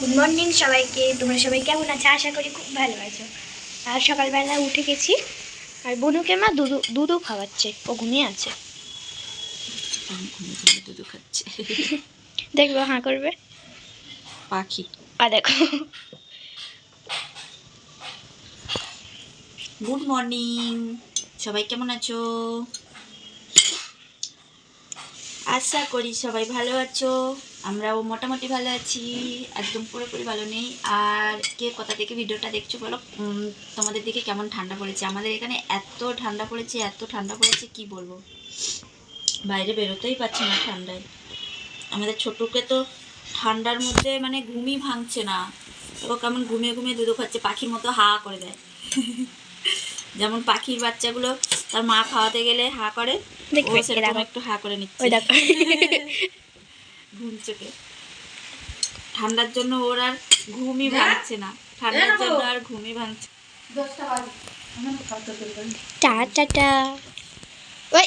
Good morning সবাইকে। তোমরা সবাই কেমন আছো? আশা করি খুব ভালো আছো। আর সকালবেলা উঠে গেছি আর বনুকে মা দুধু দুধও খাওয়াচ্ছে ও ঘুমিয়ে আছে। দুধু খাচ্ছে। দেখব হাঁ করবে? পাখি। আর দেখো। গুড মর্নিং সবাই কেমন আছো? আশা করি সবাই ভালো আছো। আমরাও মোটামুটি ভালো আছি। একদম পুরোপুরি ভালো নেই। আর কে কোথা থেকে ভিডিওটা দেখছ বলো? তোমাদের দিকে কেমন ঠান্ডা পড়েছে? আমাদের এখানে এত ঠান্ডা পড়েছে, এত ঠান্ডা পড়েছে, কি বলব? বাইরে বেরোতেই পারছি না ঠান্ডায়। আমাদের ছোটকে তো ঠান্ডার মধ্যে মানে ঘুমই ভাঙছে না। ও কেমন ঘুমিয়ে ঘুমিয়ে দুধ খাচ্ছে, পাখির মতো হা করে দেয়। যেমন পাখির বাচ্চাগুলো তার মা খাওয়াতে গেলে হা করে ও সেরকম একটু হা করে নিচ্ছে। ঘুম চোখে। ঠান্ডার জন্য ওর আর ঘুমই ভাঙছে না। ঠান্ডার জন্য আর ঘুমই ভাঙছে টা টা টা। ওই।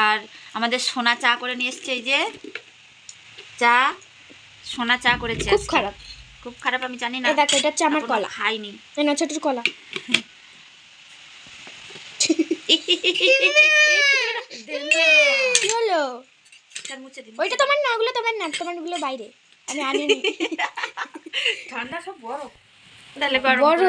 আর আমাদের সোনা চা করে নিয়ে এসছে এই যে। চা সোনা চা করেছে খুব খারাপ। খুব খারাপ আমি জানি না। দেখো এটা হচ্ছে আমার কলা। খাইনি। না ছোট কলা। হলো। ওইটা তোমার না ওগুলো তোমার না তোমারগুলো বাইরে। আমি আনিনি ঠান্ডা সব বড় তাহলে বড়।